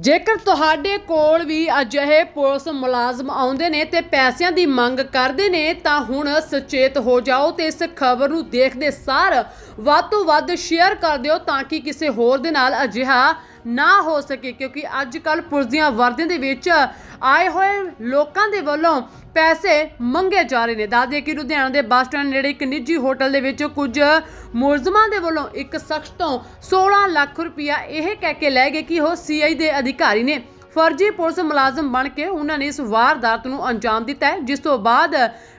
ਜੇਕਰ ਤੁਹਾਡੇ ਕੋਲ ਵੀ ਅਜਿਹੇ ਪੁਲਿਸ ਮੁਲਾਜ਼ਮ ਆਉਂਦੇ ਨੇ ਤੇ ਪੈਸਿਆਂ ਦੀ ਮੰਗ ਕਰਦੇ ਨੇ, ਤਾਂ ਹੁਣ ਸੁਚੇਤ ਹੋ ਜਾਓ ਤੇ ਇਸ ਖਬਰ ਨੂੰ ਦੇਖਦੇ ਸਾਰ ਵੱਧ ਤੋਂ ਵੱਧ ਸ਼ੇਅਰ ਕਰ ਦਿਓ ਤਾਂ ਕਿ ਕਿਸੇ ਹੋਰ ਦੇ ਨਾਲ ਅਜਿਹਾ ਨਾ ਹੋ ਸਕੇ, ਕਿਉਂਕਿ ਅੱਜ ਕੱਲ ਪੁਲਿਸ ਦੀਆਂ ਵਰਦੀਆਂ ਦੇ ਵਿੱਚ ਆਏ ਹੋਏ ਲੋਕਾਂ ਦੇ ਵੱਲੋਂ ਪੈਸੇ ਮੰਗੇ ਜਾ ਰਹੇ ਨੇ। ਦੱਸਦੇ ਕਿ ਲੁਧਿਆਣਾ ਦੇ ਬੱਸ ਸਟੈਂਡ ਨੇੜੇ ਇੱਕ ਨਿੱਜੀ ਹੋਟਲ ਦੇ ਵਿੱਚ ਕੁਝ ਮੁਲਜ਼ਮਾਂ ਦੇ ਵੱਲੋਂ ਇੱਕ ਸ਼ਖਸ ਤੋਂ 16 ਲੱਖ ਰੁਪਇਆ ਇਹ ਕਹਿ ਕੇ ਲੈ ਗਏ ਕਿ ਉਹ ਸੀਆਈ ਦੇ ਅਧਿਕਾਰੀ ਨੇ। ਫਰਜ਼ੀ ਪੁਲਿਸ ਮੁਲਾਜ਼ਮ ਬਣ ਕੇ ਉਹਨਾਂ ਨੇ ਇਸ ਵਾਰਦਾਤ ਨੂੰ ਅੰਜਾਮ ਦਿੱਤਾ ਹੈ, ਜਿਸ ਤੋਂ ਬਾਅਦ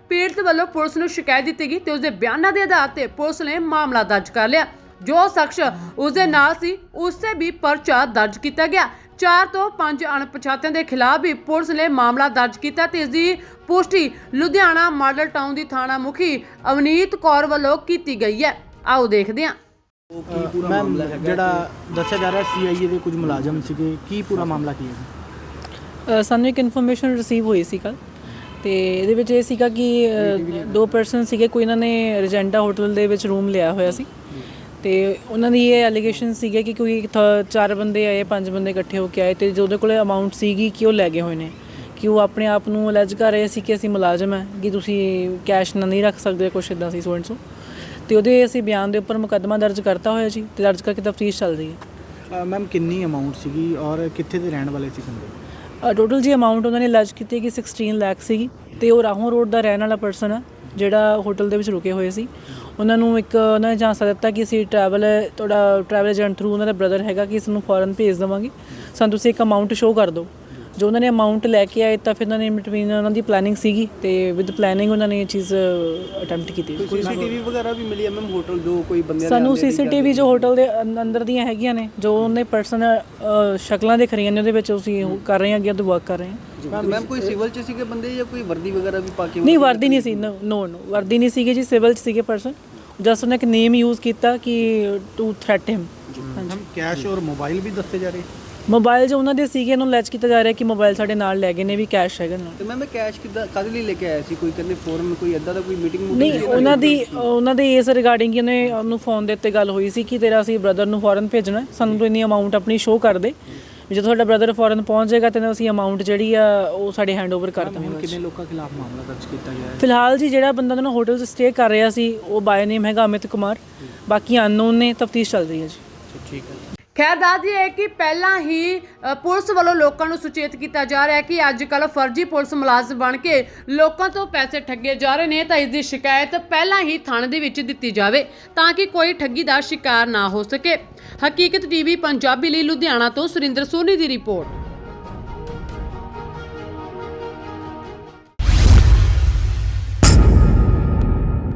ਪੀੜਤ ਵੱਲੋਂ ਪੁਲਿਸ ਨੂੰ ਸ਼ਿਕਾਇਤ ਦਿੱਤੀ ਗਈ ਤੇ ਉਸਦੇ ਬਿਆਨਾਂ ਦੇ ਆਧਾਰ ਤੇ ਪੁਲਿਸ ਨੇ ਮਾਮਲਾ ਦਰਜ ਕਰ ਲਿਆ। ਜੋ ਸ਼ਖਸ ਉਸਦੇ ਨਾਲ ਸੀ ਉਸੇ ਵੀ ਪਰਚਾ ਦਰਜ ਕੀਤਾ ਗਿਆ। ਚਾਰ ਤੋਂ ਪੰਜ ਅਣਪਛਾਤਿਆਂ ਦੇ ਖਿਲਾਫ ਵੀ ਪੁਲਿਸ ਨੇ ਮਾਮਲਾ ਦਰਜ ਕੀਤਾ ਤੇ ਇਸ ਦੀ ਪੁਸ਼ਟੀ ਲੁਧਿਆਣਾ ਮਾਡਲ ਟਾਊਨ ਦੀ ਥਾਣਾ ਮੁਖੀ ਅਵਨੀਤ ਕੌਰ ਵੱਲੋਂ ਕੀਤੀ ਗਈ ਹੈ। ਆਓ ਦੇਖਦੇ ਹਾਂ। ਉਹ ਕੀ ਪੂਰਾ ਮਾਮਲਾ ਹੈਗਾ ਜਿਹੜਾ ਦੱਸਿਆ ਜਾ ਰਿਹਾ ਸੀਆਈਏ ਦੇ ਕੁਝ ਮੁਲਾਜ਼ਮ ਸੀਗੇ ਕੀ ਪੂਰਾ ਮਾਮਲਾ ਕੀ ਹੈ? ਅ, ਸਾਨੂੰ ਇੱਕ ਇਨਫੋਰਮੇਸ਼ਨ ਰਿਸੀਵ ਹੋਈ ਸੀ ਕੱਲ ਤੇ ਇਹਦੇ ਵਿੱਚ ਇਹ ਸੀਗਾ ਕਿ ਅ, ਦੋ ਪਰਸਨ ਸੀਗੇ ਕੋਈ ਇਹਨਾਂ ਨੇ ਰਜੈਂਡਾ ਹੋਟਲ ਦੇ ਵਿੱਚ ਰੂਮ ਲਿਆ ਹੋਇਆ ਸੀ। ਤੇ ਉਹਨਾਂ ਦੀ ਇਹ ਐਲੀਗੇਸ਼ਨ ਸੀਗੇ ਕਿ ਕੋਈ ਥ- ਚਾਰ ਬੰਦੇ ਆਏ ਪੰਜ ਬੰਦੇ ਇਕੱਠੇ ਹੋ ਕੇ ਆਏ ਤੇ ਜੋ ਉਹਦੇ ਕੋਲੇ ਅਮਾਉਂਟ ਸੀਗੀ ਕਿ ਉਹ ਲੈ ਗਏ ਹੋਏ ਨੇ। ਕਿ ਉਹ ਆਪਣੇ ਆਪ ਨੂੰ ਅਲੈਜ ਕਰ ਰਹੇ ਸੀ ਕਿ ਅਸੀਂ ਮੁਲਾਜ਼ਮ ਹੈ ਕਿ ਤੁਸੀਂ ਕੈਸ਼ ਨਾ ਨਹੀਂ ਰੱਖ ਸਕਦੇ ਕੁਛ ਇਦਾਂ ਸੀ ਸੋ ਐਂਡ ਸੋ ਤੇ ਉਹਦੇ ਅਸੀਂ ਬਿਆਨ ਦੇ ਉੱਪਰ ਮੁਕੱਦਮਾ ਦਰਜ ਕਰਤਾ ਹੋਇਆ ਜੀ ਤੇ ਦਰਜ ਕਰਕੇ ਤਫਤੀਸ਼ ਚੱਲ ਰਹੀ ਹੈ। ਮੈਮ ਕਿੰਨੀ ਅਮਾਉਂਟ ਸੀਗੀ ਔਰ ਕਿੱਥੇ ਦੇ ਰਹਿਣ ਵਾਲੇ ਸੀ ਬੰਦੇ? ਟੋਟਲ ਜੀ ਅਮਾਉਂਟ ਉਹਨਾਂ ਨੇ ਅਲੈਜ ਕੀਤੀ ਕਿ 16 ਲੱਖ ਸੀਗੀ ਤੇ ਉਹ ਰਾਹੋਂ ਰੋਡ ਦਾ ਰਹਿਣ ਵਾਲਾ ਪਰਸਨ ਆ। ਜਿਹੜਾ ਹੋਟਲ ਦੇ ਵਿੱਚ ਰੁਕੇ ਹੋਏ ਸੀ, ਉਹਨਾਂ ਨੂੰ ਇੱਕ ਉਹਨਾਂ ਨੇ ਚਾਂਸਾ ਦਿੱਤਾ ਕਿ ਅਸੀਂ ਟਰੈਵਲ ਤੁਹਾਡਾ ਟਰੈਵਲ ਏਜੰਟ ਥਰੂ ਉਹਨਾਂ ਦਾ ਬ੍ਰਦਰ ਹੈਗਾ ਕਿ ਇਸ ਨੂੰ ਫੋਰਨ ਭੇਜ ਦੇਵਾਂਗੇ। ਸਾਨੂੰ ਤੁਸੀਂ ਇੱਕ ਅਮਾਉਂਟ ਸ਼ੋਅ ਕਰ ਦਿਓ। ਜੋ ਉਹਨਾਂ ਨੇ ਅਮਾਉਂਟ ਲੈ ਕੇ ਆਏ ਤਾਂ ਫਿਰ ਉਹਨਾਂ ਨੇ ਬਿਟਵੀਨ ਉਹਨਾਂ ਦੀ ਪਲੈਨਿੰਗ ਸੀਗੀ ਤੇ ਵਿਦ ਪਲੈਨਿੰਗ ਉਹਨਾਂ ਨੇ ਇਹ ਚੀਜ਼ ਅਟੈਂਪਟ ਕੀਤੀ। ਕੋਈ ਸੀਸੀਟੀਵੀ ਵਗੈਰਾ ਵੀ ਮਿਲੀ ਹੈ ਮੈਮ ਹੋਟਲ ਜੋ ਕੋਈ ਬੰਦੇ ਸਾਨੂੰ ਸੀਸੀਟੀਵੀ ਜੋ ਹੋਟਲ ਦੇ ਅੰਦਰ ਦੀਆਂ ਹੈਗੀਆਂ ਨੇ ਜੋ ਉਹਨੇ ਪਰਸਨ ਸ਼ਕਲਾਂ ਦੇਖ ਰਹੀਆਂ ਨੇ ਉਹਦੇ ਵਿੱਚ ਅਸੀਂ ਉਹ ਕਰ ਰਹੇ ਹਾਂ ਅੱਗੇ ਤੋਂ ਵਰਕ ਕਰ ਰਹੇ ਹਾਂ। ਮੈਮ ਕੋਈ ਸਿਵਲ ਚ ਸੀਗੇ ਬੰਦੇ ਜਾਂ ਕੋਈ ਵਰਦੀ ਵਗੈਰਾ ਵੀ ਪਾ ਕੇ ਨਹੀਂ ਵਰਦੀ ਨਹੀਂ ਸੀ ਨੋ ਨੋ ਵਰਦੀ ਨਹੀਂ ਸੀਗੀ ਜੀ ਸਿਵਲ ਚ ਸੀਗੇ ਪਰਸਨ ਜਸਟ ਉਹਨੇ ਇੱਕ ਨੇਮ ਯੂਜ਼ ਕੀਤਾ ਕਿ to threat him ma'am cash ਔਰ ਮੋਬਾਈਲ ਵੀ ਦੱਸੇ ਜਾ ਰਹੇ? ਮੋਬਾਈਲ ਜੋ ਉਹਨਾਂ ਦੇ ਸੀਗੇ ਉਹਨੂੰ ਲੈਚ ਕੀਤਾ ਜਾ ਰਿਹਾ ਕਿ ਮੋਬਾਈਲ ਸਾਡੇ ਨਾਲ ਲੈ ਗਏ ਨੇ ਵੀ ਕੈਸ਼ ਹੈਗਾ ਨਾਲ ਤੇ ਇਹ ਕੈਸ਼ ਕਿੱਦਾਂ ਕਦ ਲਈ ਲੈ ਕੇ ਆਇਆ ਸੀ? ਕੋਈ ਕਹਿੰਦੇ ਫੋਰਨ ਕੋਈ ਐਦਾਂ ਦਾ ਕੋਈ ਮੀਟਿੰਗ ਨਹੀਂ ਉਹਨਾਂ ਦੀ ਉਹਨਾਂ ਦੇ ਇਸ ਰਿਗਾਰਡਿੰਗ ਉਹਨੇ ਉਹਨੂੰ ਫੋਨ ਦੇ ਉੱਤੇ ਗੱਲ ਹੋਈ ਸੀ ਕਿ ਤੇਰਾ ਅਸੀਂ ਬ੍ਰਦਰ ਨੂੰ ਫੋਰਨ ਭੇਜਣਾ ਸਾਨੂੰ ਤੂੰ ਇੰਨੀ ਅਮਾਉਂਟ ਆਪਣੀ ਸ਼ੋਅ ਕਰ ਦੇ। ਜਦੋਂ ਤੁਹਾਡਾ ਬ੍ਰਦਰ ਫੋਰਨ ਪਹੁੰਚ ਜਾਏਗਾ ਤੈਨੂੰ ਅਸੀਂ ਅਮਾਉਂਟ ਜਿਹੜੀ ਆ ਉਹ ਸਾਡੇ ਹੈਂਡਓਵਰ ਕਰ ਦਵਾਂਗੇ। ਕਿੰਨੇ ਲੋਕਾਂ ਖਿਲਾਫ ਮਾਮਲਾ ਦਰਜ ਕੀਤਾ ਗਿਆ ਹੈ? ਫਿਲਹਾਲ ਜੀ ਜਿਹੜਾ ਬੰਦਾ ਉਹਨਾਂ ਹੋਟਲ 'ਚ ਸਟੇ ਕਰ ਰਿਹਾ ਸੀ ਉਹ ਬਾਏ ਨੇਮ ਹੈਗਾ ਅਮਿਤ ਕੁਮਾਰ। ਬਾਕੀ ਅਨਨੋਨ ਨੇ ਤਫਤੀਸ਼ ਚੱਲ ਰਹੀ ਹੈ ਜੀ। ਠੀਕ ਹੈ। ਖੈਰ ਦੱਸ ਦਈਏ ਕਿ ਪਹਿਲਾਂ ਹੀ ਪੁਲਿਸ ਵੱਲੋਂ ਲੋਕਾਂ ਨੂੰ ਸੁਚੇਤ ਕੀਤਾ ਜਾ ਰਿਹਾ ਹੈ ਕਿ ਅੱਜ ਕੱਲ ਫਰਜ਼ੀ ਪੁਲਿਸ ਮੁਲਾਜ਼ਮ ਬਣ ਕੇ ਲੋਕਾਂ ਤੋਂ ਪੈਸੇ ਠੱਗੇ ਜਾ ਰਹੇ ਨੇ, ਤਾਂ ਇਸ ਦੀ ਸ਼ਿਕਾਇਤ ਪਹਿਲਾਂ ਹੀ ਥਾਣੇ ਦੇ ਵਿੱਚ ਦਿੱਤੀ ਜਾਵੇ ਤਾਂ ਕਿ ਕੋਈ ਠੱਗੀ ਦਾ ਸ਼ਿਕਾਰ ਨਾ ਹੋ ਸਕੇ। ਹਕੀਕਤ ਟੀਵੀ, ਪੰਜਾਬੀ ਲਈ ਲੁਧਿਆਣਾ ਤੋਂ ਸੁਰਿੰਦਰ ਸੋਨੀ ਦੀ ਰਿਪੋਰਟ।